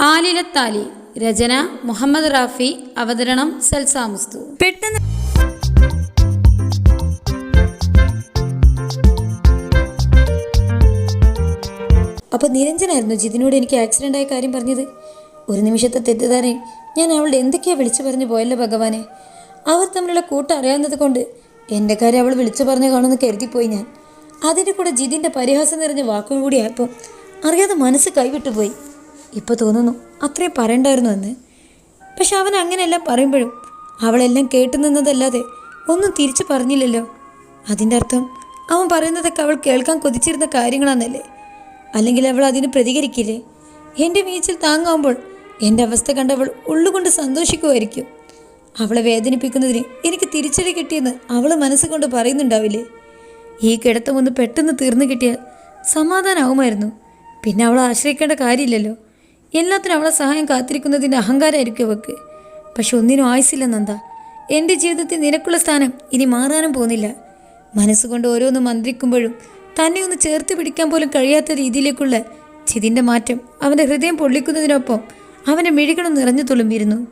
ആലിലത്താലി രചന മുഹമ്മദ് റാഫി അവതരണം സൽസാമുസ്തു പെട്ടെന്ന് അപ്പോൾ നിരഞ്ജനായിരുന്നു ജിതിനോട് എനിക്ക് ആക്സിഡന്റ് ആയ കാര്യം പറഞ്ഞത്? ഒരു നിമിഷത്തെ തെറ്റിദ്ധാരയിൽ ഞാൻ അവളുടെ എന്തൊക്കെയാ വിളിച്ചു പറഞ്ഞു പോയല്ലോ ഭഗവാനെ? അവർ തമ്മിലുള്ള കൂട്ടം അറിയാവുന്നത് കൊണ്ട് എന്റെ കാര്യം അവൾ വിളിച്ചു പറഞ്ഞു കാണുമെന്ന് കരുതിപ്പോയി ഞാൻ. അതിന്റെ കൂടെ ജിതിന്റെ പരിഹാസം നിറഞ്ഞ വാക്കും കൂടി ആയപ്പോൾ അറിയാതെ മനസ്സ് കൈവിട്ടു പോയി ഇപ്പോൾ തോന്നുന്നു അത്രയും പറയണ്ടായിരുന്നു എന്ന്. പക്ഷെ അവൻ അങ്ങനെയെല്ലാം പറയുമ്പോഴും അവളെല്ലാം കേട്ടു നിന്നതല്ലാതെ ഒന്നും തിരിച്ചു പറഞ്ഞില്ലല്ലോ. അതിന്റെ അർത്ഥം അവൻ പറയുന്നതൊക്കെ അവൾ കേൾക്കാൻ കൊതിച്ചിരുന്ന കാര്യങ്ങളാണെന്നല്ലേ അല്ലെങ്കിൽ അവൾ അതിന് പ്രതികരിക്കില്ലേ? എന്റെ വീഴ്ചയിൽ താങ്ങാവുമ്പോൾ എന്റെ അവസ്ഥ കണ്ടവൾ ഉള്ളുകൊണ്ട് സന്തോഷിക്കുമായിരിക്കും. അവളെ വേദനിപ്പിക്കുന്നതിന് എനിക്ക് തിരിച്ചടി കിട്ടിയെന്ന് അവൾ മനസ്സുകൊണ്ട് പറയുന്നുണ്ടാവില്ലേ? ഈ കിടത്തം ഒന്ന് പെട്ടെന്ന് തീർന്നു കിട്ടിയാൽ സമാധാനമാവുമായിരുന്നു പിന്നെ അവളെ ആശ്രയിക്കേണ്ട കാര്യമില്ലല്ലോ. എല്ലാത്തിനും അവളെ സഹായം കാത്തിരിക്കുന്നതിന്റെ അഹങ്കാരമായിരിക്കും അവൾക്ക് പക്ഷെ ഒന്നിനും ആയുസില്ല നന്ദ എന്റെ ജീവിതത്തിൽ നിനക്കുള്ള സ്ഥാനം ഇനി മാറാനും പോകുന്നില്ല. മനസ്സുകൊണ്ട് ഓരോന്ന് മന്ത്രിക്കുമ്പോഴും തന്നെ ഒന്ന് ചേർത്ത് പിടിക്കാൻ പോലും കഴിയാത്ത രീതിയിലേക്കുള്ള ചിതിന്റെ മാറ്റം അവന്റെ ഹൃദയം പൊള്ളിക്കുന്നതിനൊപ്പം അവന്റെ മിഴികളും നിറഞ്ഞു തുളുമ്പിയിരുന്നു.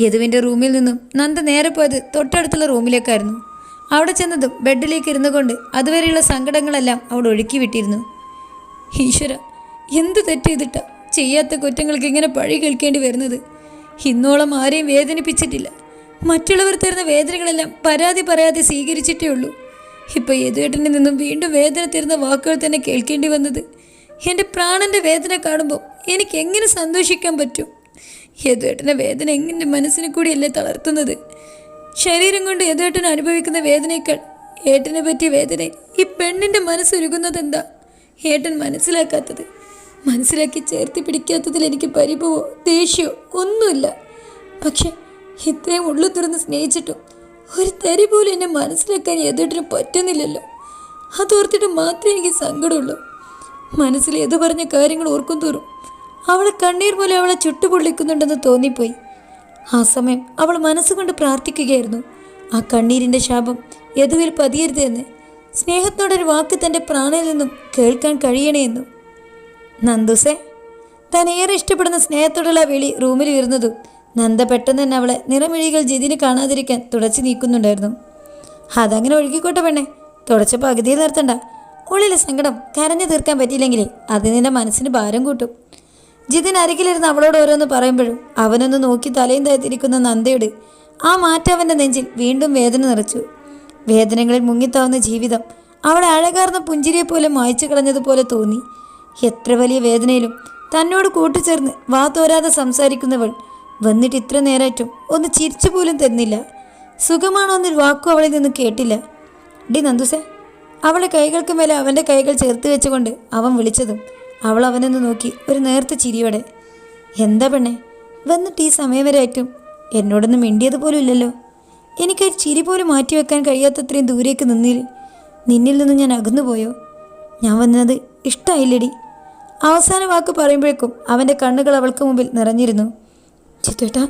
യദുവിന്റെ റൂമിൽ നിന്നും നന്ദ നേരെ പോയത് തൊട്ടടുത്തുള്ള റൂമിലേക്കായിരുന്നു. അവിടെ ചെന്നതും ബെഡിലേക്ക് ഇരുന്നു കൊണ്ട് അതുവരെയുള്ള സങ്കടങ്ങളെല്ലാം അവൾ ഒഴുക്കി വിട്ടിരുന്നു. ഈശ്വര എന്ത് തെറ്റ് ചെയ്തിട്ടാ? ചെയ്യാത്ത കുറ്റങ്ങൾക്ക് ഇങ്ങനെ പഴി കേൾക്കേണ്ടി വരുന്നത്. ഇന്നോളം ആരെയും വേദനിപ്പിച്ചിട്ടില്ല. മറ്റുള്ളവർ തരുന്ന വേദനകളെല്ലാം പരാതി പറയാതെ സ്വീകരിച്ചിട്ടേ ഉള്ളൂ. ഇപ്പൊ യദുവേട്ടനിൽ നിന്നും വീണ്ടും വേദന തരുന്ന വാക്കുകൾ തന്നെ കേൾക്കേണ്ടി വന്നത്. എന്റെ പ്രാണന്റെ വേദന കാണുമ്പോൾ എനിക്ക് എങ്ങനെ സന്തോഷിക്കാൻ പറ്റും? യദുവേട്ടന്റെ വേദന എങ്ങനെ മനസ്സിനെ കൂടിയല്ലേ തളർത്തുന്നത്? ശരീരം കൊണ്ട് യദുവേട്ടൻ അനുഭവിക്കുന്ന വേദനയേക്കാൾ ഏട്ടനെ പറ്റിയ വേദന ഈ പെണ്ണിന്റെ എന്താ ഏട്ടൻ മനസ്സിലാക്കാത്തത്. മനസ്സിലാക്കി ചേർത്തി പിടിക്കാത്തതിൽ എനിക്ക് പരിഭവോ ദേഷ്യമോ ഒന്നുമില്ല. പക്ഷെ ഇത്രയും ഉള്ളു തുറന്ന് സ്നേഹിച്ചിട്ടും ഒരു തരി പോലും എന്നെ മനസ്സിലാക്കാൻ ഏതോട്ടിനും പറ്റുന്നില്ലല്ലോ. അതോർത്തിട്ട് മാത്രമേ എനിക്ക് സങ്കടമുള്ളൂ. മനസ്സിൽ ഏതു പറഞ്ഞ കാര്യങ്ങൾ ഓർക്കും തോറും അവളെ കണ്ണീർ പോലെ അവളെ ചുട്ടുപൊള്ളിക്കുന്നുണ്ടെന്ന് തോന്നിപ്പോയി. ആ സമയം അവൾ മനസ്സുകൊണ്ട് പ്രാർത്ഥിക്കുകയായിരുന്നു. ആ കണ്ണീരിന്റെ ശാപം യദുവിൽ പതിയരുതെന്ന് സ്നേഹത്തോടൊരു വാക്ക് തന്റെ പ്രാണനിൽ നിന്നും കേൾക്കാൻ കഴിയണേയെന്നും നന്ദുസേ. താൻ ഏറെ ഇഷ്ടപ്പെടുന്ന സ്നേഹത്തോടുള്ള വിളി റൂമിൽ ഉയർന്നതു നന്ദ പെട്ടെന്ന് തന്നെ അവളെ നിറമിഴികൾ ജിതിന് കാണാതിരിക്കാൻ തുടച്ചു നീക്കുന്നുണ്ടായിരുന്നു. അതങ്ങനെ ഒഴുകിക്കോട്ടെ പെണ്ണെ. തുടച്ച പകുതിയിൽ നിർത്തണ്ട. ഉള്ളിലെ സങ്കടം കരഞ്ഞു തീർക്കാൻ പറ്റിയില്ലെങ്കിലേ അത് നിന്റെ മനസ്സിന് ഭാരം കൂട്ടും. ജിതിൻ അരികിലിരുന്ന് അവളോട് ഓരോന്ന് പറയുമ്പോഴും അവനൊന്ന് നോക്കി തലയും താഴ്ത്തിരിക്കുന്ന നന്ദയോട് ആ മാറ്റം അവന്റെ നെഞ്ചിൽ വീണ്ടും വേദന നിറച്ചു. വേദനകളിൽ മുങ്ങിത്താവുന്ന ജീവിതം അവളെ അഴകാർന്ന പുഞ്ചിരിയെ പോലെ മായ്ച്ചു കളഞ്ഞതുപോലെ തോന്നി. എത്ര വലിയ വേദനയിലും തന്നോട് കൂട്ടുചേർന്ന് വാ തോരാതെ സംസാരിക്കുന്നവൾ വന്നിട്ട് ഇത്ര നേരായിട്ടും ഒന്ന് ചിരിച്ചു പോലും തന്നില്ല സുഖമാണോ എന്നൊരു വാക്കും അവളിൽ നിന്ന് കേട്ടില്ല. ഡി നന്ദുസേ അവളെ കൈകൾക്ക് മേലെ അവന്റെ കൈകൾ ചേർത്ത് വെച്ചുകൊണ്ട് അവൻ വിളിച്ചതും അവൾ അവനെന്ന് നോക്കി ഒരു നേർത്ത ചിരിയോടെ എന്താ പെണ്ണെ വന്നിട്ട് ഈ സമയം വരെ ആയിട്ടും എന്നോടൊന്നും മിണ്ടിയത് പോലും ഇല്ലല്ലോ. എനിക്കൊരു ചിരി പോലും മാറ്റിവെക്കാൻ കഴിയാത്തത്രയും ദൂരേക്ക് നിന്നിൽ നിന്നിൽ നിന്ന് ഞാൻ അകന്നുപോയോ? ഞാൻ വന്നത് ഇഷ്ടമായില്ലടി അവസാന വാക്ക് പറയുമ്പോഴേക്കും അവന്റെ കണ്ണുകൾ അവൾക്ക് മുമ്പിൽ നിറഞ്ഞിരുന്നു. ചിത്തേട്ടാ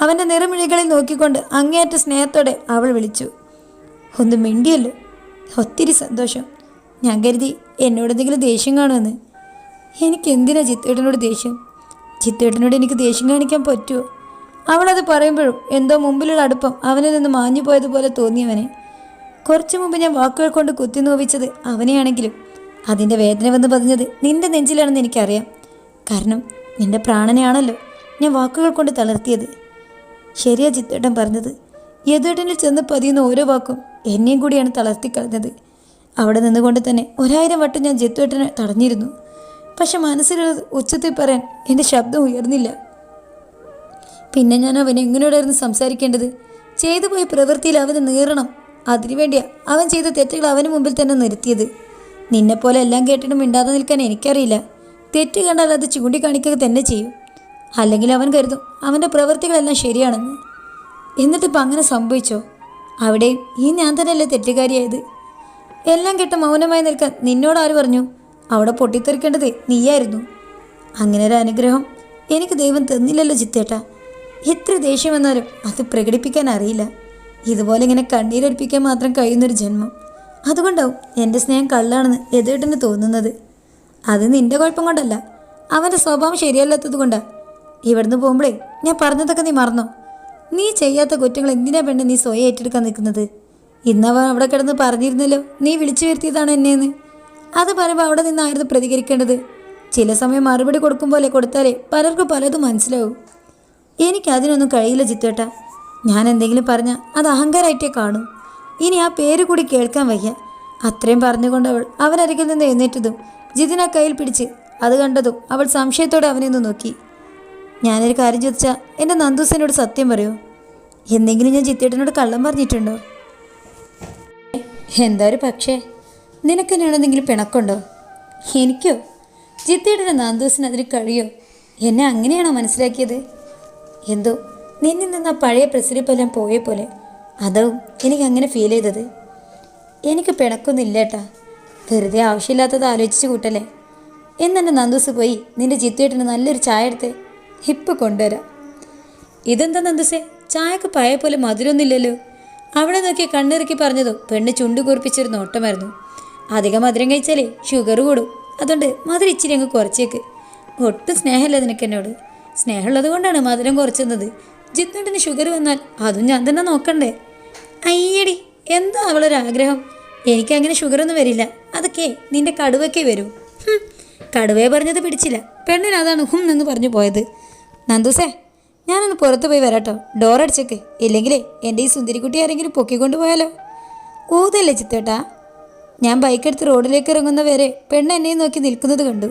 അവന്റെ നിറമിഴികളിൽ നോക്കിക്കൊണ്ട് അങ്ങേയറ്റ സ്നേഹത്തോടെ അവൾ വിളിച്ചു. ഒന്ന് മിണ്ടിയല്ലോ. ഒത്തിരി സന്തോഷം. ഞാൻ കരുതി എന്നോടെന്തെങ്കിലും ദേഷ്യം കാണുമെന്ന്. എനിക്ക് എന്തിനാ ചിത്തേട്ടനോട് ദേഷ്യം? ചിത്തേട്ടനോട് എനിക്ക് ദേഷ്യം കാണിക്കാൻ പറ്റുമോ അവളത് പറയുമ്പോഴും എന്തോ മുമ്പിലുള്ള അടുപ്പം അവനിൽ നിന്ന് മാഞ്ഞു പോയതുപോലെ തോന്നിയവനെ. കുറച്ചു മുമ്പ് ഞാൻ വാക്കുകൾ കൊണ്ട് കുത്തി നോവിച്ചത് അവനെയാണെങ്കിലും അതിന്റെ വേദനവെന്ന് പതിഞ്ഞത് നിന്റെ നെഞ്ചിലാണെന്ന് എനിക്കറിയാം. കാരണം നിന്റെ പ്രാണനെയാണല്ലോ ഞാൻ വാക്കുകൾ കൊണ്ട് തളർത്തിയത്. ശരിയാ ചിത്തേട്ടൻ പറഞ്ഞത്. യദുവേട്ടനിൽ ചെന്ന് പതിയുന്ന ഓരോ വാക്കും എന്നെയും കൂടിയാണ് തളർത്തി കളഞ്ഞത്. അവിടെ നിന്നുകൊണ്ട് തന്നെ ഒരായിരം വട്ടം ഞാൻ ജിത്തുവേട്ടനെ തടഞ്ഞിരുന്നു. പക്ഷെ മനസ്സിലുള്ളത് ഉച്ചത്തിൽ പറയാൻ എന്റെ ശബ്ദം ഉയർന്നില്ല. പിന്നെ ഞാൻ അവൻ എങ്ങനെയോടായിരുന്നു സംസാരിക്കേണ്ടത്? ചെയ്തു പോയ പ്രവൃത്തിയിൽ അവന് നീറണം. അതിനുവേണ്ടിയാ അവൻ ചെയ്ത തെറ്റുകൾ അവന് മുമ്പിൽ തന്നെ നിർത്തിയത്. നിന്നെപ്പോലെ എല്ലാം കേട്ടിട്ട് മിണ്ടാതെ നിൽക്കാൻ എനിക്കറിയില്ല. തെറ്റ് കണ്ടാൽ അത് ചൂണ്ടിക്കാണിക്കുക തന്നെ ചെയ്യും. അല്ലെങ്കിൽ അവൻ കരുതും അവന്റെ പ്രവൃത്തികളെല്ലാം ശരിയാണെന്ന്. എന്നിട്ടിപ്പോൾ അങ്ങനെ സംഭവിച്ചോ? അവിടെ ഈ ഞാൻ തന്നെയല്ലേ തെറ്റുകാരിയായത്? എല്ലാം കേട്ട് മൗനമായി നിൽക്കാൻ നിന്നോട് ആര് പറഞ്ഞു? അവിടെ പൊട്ടിത്തെറിക്കേണ്ടത് നീയായിരുന്നു. അങ്ങനെ ഒരു അനുഗ്രഹം എനിക്ക് ദൈവം തന്നില്ലല്ലോ ചിത്തേട്ടാ. എത്ര ദേഷ്യം വന്നാലും അത് പ്രകടിപ്പിക്കാൻ അറിയില്ല. ഇതുപോലെ ഇങ്ങനെ കണ്ണീരൊലിപ്പിക്കാൻ മാത്രം കഴിയുന്നൊരു ജന്മം. അതുകൊണ്ടാവും എന്റെ സ്നേഹം കള്ളാണെന്ന് എതിർട്ടിന് തോന്നുന്നത്. അത് നിന്റെ കുഴപ്പം കൊണ്ടല്ല. അവന്റെ സ്വഭാവം ശരിയല്ലാത്തത് കൊണ്ടാ. ഇവിടുന്ന് പോകുമ്പോഴേ ഞാൻ പറഞ്ഞതൊക്കെ നീ മറന്നോ? നീ ചെയ്യാത്ത കുറ്റങ്ങൾ എന്തിനാ പെണ്ണ് നീ സ്വയം ഏറ്റെടുക്കാൻ നിൽക്കുന്നത്? ഇന്നവൻ അവിടെ കിടന്ന് പറഞ്ഞിരുന്നല്ലോ നീ വിളിച്ചു വരുത്തിയതാണ് എന്നെയെന്ന്. അത് പറയുമ്പോൾ അവിടെ നിന്നായിരുന്നു പ്രതികരിക്കേണ്ടത്? ചില സമയം മറുപടി കൊടുക്കും പോലെ കൊടുത്താലേ പലർക്കും പലതും മനസ്സിലാവും. എനിക്കതിനൊന്നും കഴിയില്ല ചിത്തേട്ട ഞാൻ എന്തെങ്കിലും പറഞ്ഞാൽ അത് അഹങ്കാരമായിട്ടേ കാണൂ. ഇനി ആ പേര് കൂടി കേൾക്കാൻ വയ്യ. അത്രയും പറഞ്ഞുകൊണ്ട് അവൾ അവനരികിൽ നിന്ന് എഴുന്നേറ്റതും ജിതിന കയ്യിൽ പിടിച്ച് അത് കണ്ടതും അവൾ സംശയത്തോടെ അവനെ ഒന്ന് നോക്കി. ഞാനൊരു കാര്യം ചോദിച്ചാൽ എന്റെ നന്ദൂസനോട് സത്യം പറയൂ. എന്തെങ്കിലും ഞാൻ ജിത്തേട്ടനോട് കള്ളം പറഞ്ഞിട്ടുണ്ടോ? എന്താ ഒരു പക്ഷേ? നിനക്ക് എന്നോട് എന്തെങ്കിലും പിണക്കുണ്ടോ എനിക്കോ? ജിത്തേട്ടന്റെ നന്ദൂസിന് അതിന് കഴിയോ? എന്നെ അങ്ങനെയാണോ മനസ്സിലാക്കിയത്? എന്തോ നിന്നിൽ നിന്ന് ആ പഴയ പ്രസരിപ്പെല്ലാം പോയ പോലെ അതും എനിക്ക് അങ്ങനെ ഫീൽ ചെയ്തത്? എനിക്ക് പിണക്കൊന്നുമില്ല ഏട്ടാ. വെറുതെ ആവശ്യമില്ലാത്തത് ആലോചിച്ച് കൂട്ടല്ലേ. എന്നെ നന്ദൂസ് പോയി നിന്റെ ചിത്തേട്ടന് നല്ലൊരു ചായ എടുത്ത് ഹിപ്പ് കൊണ്ടുവരാം. ഇതെന്താ നന്ദുസേ? ചായക്ക് പഴയ പോലെ മധുരമൊന്നുമില്ലല്ലോ. അവിടെ നോക്കി കണ്ണിറുക്കി പറഞ്ഞതോ പെണ്ണ് ചുണ്ടു കുറിപ്പിച്ചൊരു നോട്ടമായിരുന്നു. അധികം മധുരം കഴിച്ചാലേ ഷുഗർ കൂടും. അതുകൊണ്ട് മധുരം ഇച്ചിരി അങ്ങ് കുറച്ചേക്ക്. ഒട്ടും സ്നേഹമില്ല നിനക്ക് എന്നോട്. സ്നേഹമുള്ളത് കൊണ്ടാണ് മധുരം കുറച്ചുന്നത്. ജിത്തുണ്ടിന് ഷുഗർ വന്നാൽ അതും ഞാൻ തന്നെ നോക്കണ്ടേ? അയ്യടി എന്താ അവളൊരാഗ്രഹം എനിക്കങ്ങനെ ഷുഗറൊന്നും വരില്ല. അതൊക്കെ നിന്റെ കടുവൊക്കെ വരൂ. കടുവേ പറഞ്ഞത് പിടിച്ചില്ല. പെണ്ണിന് അതാണ് ഹും എന്ന് പറഞ്ഞു പോയത്. നന്ദൂസേ ഞാനൊന്ന് പുറത്ത് പോയി വരാട്ടോ. ഡോർ അടിച്ചേക്ക്. ഇല്ലെങ്കിലേ എന്റെ ഈ സുന്ദരിക്കുട്ടി ആരെങ്കിലും പൊക്കിക്കൊണ്ട് പോയാലോ? ഊതല്ലേ ചിത്തേട്ടാ? ഞാൻ ബൈക്കെടുത്ത് റോഡിലേക്ക് ഇറങ്ങുന്ന വരെ പെണ്ണ് എന്നെയും നോക്കി നിൽക്കുന്നത് കണ്ടു.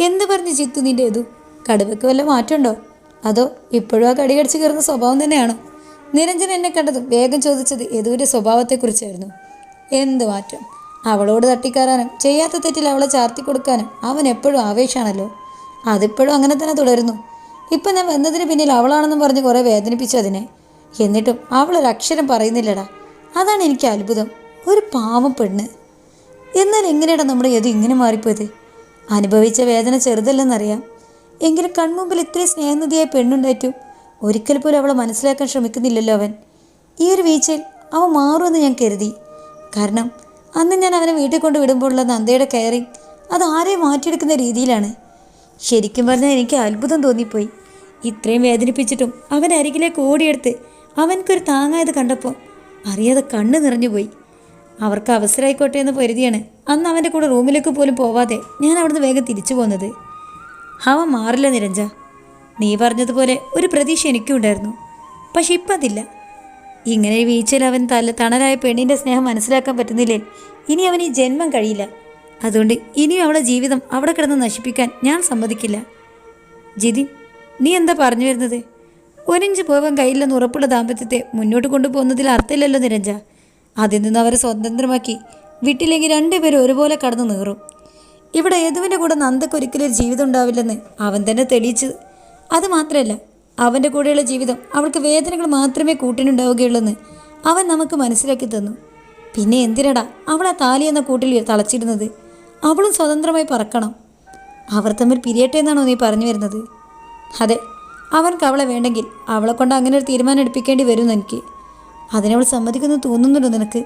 എന്ത് പറഞ്ഞ് ചിത്തു നിന്റെ ഇതു? കടുവയ്ക്ക് വല്ല മാറ്റമുണ്ടോ? അതോ ഇപ്പോഴും ആ കടി കടിച്ച് കയറുന്ന സ്വഭാവം തന്നെയാണോ? നിരഞ്ജൻ എന്നെ കണ്ടത് വേഗം ചോദിച്ചത് യദുവിന്റെ സ്വഭാവത്തെക്കുറിച്ചായിരുന്നു. എന്ത് മാറ്റം? അവളോട് തട്ടിക്കയറാനും ചെയ്യാത്ത തെറ്റിൽ അവളെ ചാർത്തി കൊടുക്കാനും അവൻ എപ്പോഴും ആവേശമാണല്ലോ അതിപ്പോഴും അങ്ങനെ തന്നെ തുടരുന്നു. ഇപ്പം ഞാൻ വന്നതിന് പിന്നിൽ അവളാണെന്നും പറഞ്ഞ് കുറേ വേദനിപ്പിച്ചു അതിനെ. എന്നിട്ടും അവളൊരു അക്ഷരം പറയുന്നില്ലടാ. അതാണ് എനിക്ക് അത്ഭുതം. ഒരു പാവം പെണ്ണ്. എന്നാൽ എങ്ങനെയാണ് നമ്മുടെ യദു ഇങ്ങനെ മാറിപ്പോയത്? അനുഭവിച്ച വേദന ചെറുതല്ലെന്നറിയാം. എങ്കിലും കൺമുമ്പിൽ ഇത്രയും സ്നേഹനിധിയായ പെണ്ണുണ്ടായിട്ടും ഒരിക്കൽ പോലും അവളെ മനസ്സിലാക്കാൻ ശ്രമിക്കുന്നില്ലല്ലോ അവൻ. ഈ ഒരു വീഴ്ചയിൽ അവൻ മാറുമെന്ന് ഞാൻ കരുതി. കാരണം അന്ന് ഞാൻ അവനെ വീട്ടിൽ കൊണ്ട് വിടുമ്പോഴുള്ള നന്ദയുടെ കെയറിങ് അത് ആരെയും മാറ്റിയെടുക്കുന്ന രീതിയിലാണ്. ശരിക്കും പറഞ്ഞാൽ എനിക്ക് അത്ഭുതം തോന്നിപ്പോയി. ഇത്രയും വേദനിപ്പിച്ചിട്ടും അവൻ അരികിലേക്ക് ഓടിയെടുത്ത് അവൻക്കൊരു താങ്ങായത് കണ്ടപ്പോൾ അറിയാതെ കണ്ണ് നിറഞ്ഞുപോയി അവർക്ക് അവസരമായിക്കോട്ടെ എന്ന് കരുതിയാണ് അന്ന് അവന്റെ കൂടെ റൂമിലേക്ക് പോലും പോവാതെ ഞാൻ അവിടുന്ന് വേഗം തിരിച്ചു പോന്നത്. അവൻ മാറില്ല നിരഞ്ജ. നീ പറഞ്ഞതുപോലെ ഒരു പ്രതീക്ഷ എനിക്കും ഉണ്ടായിരുന്നു പക്ഷെ ഇപ്പം അതില്ല ഇങ്ങനെ വീഴ്ചയിൽ അവൻ തല തണലായ പെണ്ണിന്റെ സ്നേഹം മനസ്സിലാക്കാൻ പറ്റുന്നില്ലേ? ഇനി അവന് ഈ ജന്മം കഴിയില്ല. അതുകൊണ്ട് ഇനിയും അവളെ ജീവിതം അവിടെ കിടന്ന് നശിപ്പിക്കാൻ ഞാൻ സമ്മതിക്കില്ല. ജിതിൻ നീ എന്താ പറഞ്ഞു വരുന്നത്? ഒരിഞ്ച് പോകാൻ കഴിയില്ലെന്ന് ഉറപ്പുള്ള ദാമ്പത്യത്തെ മുന്നോട്ട് കൊണ്ടുപോകുന്നതിൽ അർത്ഥമില്ലല്ലോ നിരഞ്ജ. അതിൽ നിന്ന് അവരെ സ്വതന്ത്രമാക്കി വീട്ടിലേക്ക് രണ്ടുപേരും ഒരുപോലെ കടന്നു നീറും. ഇവിടെ യദുവിന്റെ കൂടെ നന്ദക്ക് ഒരിക്കലും ഒരു ജീവിതം ഉണ്ടാവില്ലെന്ന് അവൻ തന്നെ തെളിയിച്ചു അത് മാത്രമല്ല അവന്റെ കൂടെയുള്ള ജീവിതം അവൾക്ക് വേദനകൾ മാത്രമേ കൂട്ടിനുണ്ടാവുകയുള്ളെന്ന് അവൻ നമുക്ക് മനസ്സിലാക്കി തന്നു. പിന്നെ എന്തിനടാ അവൾ ആ താലി എന്ന കൂട്ടിൽ തളച്ചിരുന്നത് അവളും സ്വതന്ത്രമായി പറക്കണം. അവർ തമ്മിൽ പിരിയട്ടെ എന്നാണോ നീ പറഞ്ഞു വരുന്നത്? അതെ അവൻക്ക് അവളെ വേണ്ടെങ്കിൽ അവളെ കൊണ്ട് അങ്ങനെ ഒരു തീരുമാനം എടുപ്പിക്കേണ്ടി വരും എനിക്ക്. അതിനവൾ സമ്മതിക്കുന്നു തോന്നുന്നുണ്ടോ നിനക്ക്?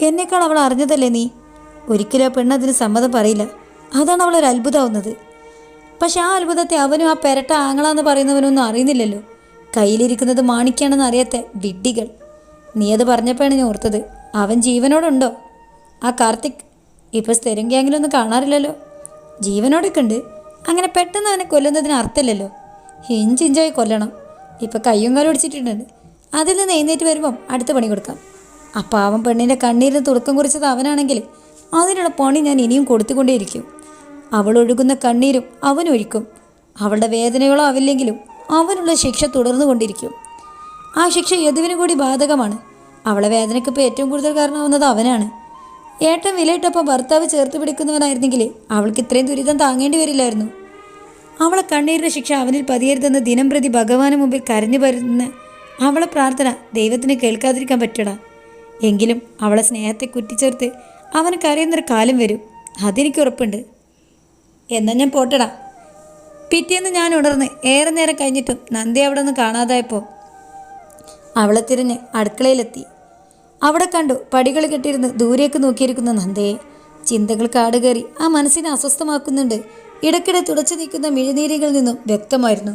എന്നേക്കാൾ അവൾ അറിഞ്ഞതല്ലേ നീ? ഒരിക്കലും ആ പെണ്ണ് അതിന് സമ്മതം പറയില്ല. അതാണ് അവളൊരു അത്ഭുതമാവുന്നത്. പക്ഷെ ആ അത്ഭുതത്തെ അവനും ആ പെരട്ട ആങ്ങളാന്ന് പറയുന്നവനൊന്നും അറിയുന്നില്ലല്ലോ. കയ്യിലിരിക്കുന്നത് മാണിക്കാണെന്ന് അറിയാത്ത വിഡ്ഢികൾ. നീ അത് പറഞ്ഞപ്പോഴാണ് ഞാൻ ഓർത്തത്. അവൻ ജീവനോടുണ്ടോ? ആ കാർത്തിക് ഇപ്പോൾ സ്ഥിരം ഗ്യാങ്ങിലൊന്നും കാണാറില്ലല്ലോ. ജീവനോടൊക്കെ ഉണ്ട്. അങ്ങനെ പെട്ടെന്ന് അവനെ കൊല്ലുന്നതിന് അർത്ഥമില്ലല്ലോ. ഇഞ്ചിഞ്ചായി കൊല്ലണം. ഇപ്പം കയ്യും കാലും ഒടിച്ചിട്ടുണ്ട് അതിൽ നിന്ന് എഴുന്നേറ്റ് വരുമ്പം അടുത്ത പണി കൊടുക്കാം. ആ അവൻ പെണ്ണിന്റെ കണ്ണീരിന് തുടക്കം കുറിച്ചത് അവനാണെങ്കിൽ അതിനുള്ള പണി ഞാൻ ഇനിയും കൊടുത്തുകൊണ്ടേയിരിക്കും. അവൾ ഒഴുകുന്ന കണ്ണീരും അവനൊഴിക്കും അവളുടെ വേദനകളോ ആവില്ലെങ്കിലും അവനുള്ള ശിക്ഷ തുടർന്നു കൊണ്ടിരിക്കും ആ ശിക്ഷ യദുവിന് കൂടി ബാധകമാണ്. അവളെ വേദനയ്ക്ക് ഇപ്പോൾ ഏറ്റവും കൂടുതൽ കാരണമാവുന്നത് അവനാണ്. ഏട്ടൻ വിലയിട്ടപ്പോൾ ഭർത്താവ് ചേർത്ത് പിടിക്കുന്നവനായിരുന്നെങ്കിൽ അവൾക്ക് ഇത്രയും ദുരിതം താങ്ങേണ്ടി വരില്ലായിരുന്നു. അവളെ കണ്ണീരിന്റെ ശിക്ഷ അവനിൽ പതിയരുതെന്ന് ദിനം പ്രതി ഭഗവാന് മുമ്പിൽ കരഞ്ഞു വരുന്ന അവളെ പ്രാർത്ഥന ദൈവത്തിന് കേൾക്കാതിരിക്കാൻ പറ്റടാ. എങ്കിലും അവളെ സ്നേഹത്തെ കുറ്റിച്ചേർത്ത് അവന് കരയുന്നൊരു കാലം വരും. അതെനിക്ക് ഉറപ്പുണ്ട്. എന്നാൽ ഞാൻ പോട്ടടാ. പിറ്റേന്ന് ഞാൻ ഉണർന്ന് ഏറെ നേരം കഴിഞ്ഞിട്ടും നന്ദി അവിടെ നിന്ന് കാണാതായപ്പോൾ അവളെ തിരിഞ്ഞ് അടുക്കളയിലെത്തി. അവിടെ കണ്ടു പടികൾ കെട്ടിയിരുന്ന് ദൂരേക്ക് നോക്കിയിരിക്കുന്ന നന്ദയെ. ചിന്തകൾ കാടുകയറി ആ മനസ്സിനെ അസ്വസ്ഥമാക്കുന്നുണ്ട്. ഇടയ്ക്കിടെ തുടച്ചു നീക്കുന്ന മിഴിനീരികളിൽ നിന്നും വ്യക്തമായിരുന്നു.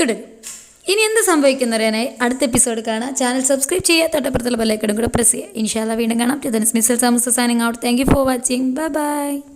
തുടരും. ഇനി എന്ത് സംഭവിക്കുന്നറിയാനായി അടുത്ത എപ്പിസോഡ് കാണാം. ചാനൽ സബ്സ്ക്രൈബ് ചെയ്യുക തൊട്ടപ്പുറത്തുള്ള ബെല്ലൈക്കടും കൂടെ പ്രസ് ചെയ്യുക. ഇൻഷാല്ല വീണ്ടും കാണാം. മിസൽ സാമസ് signing out thank you for watching bye bye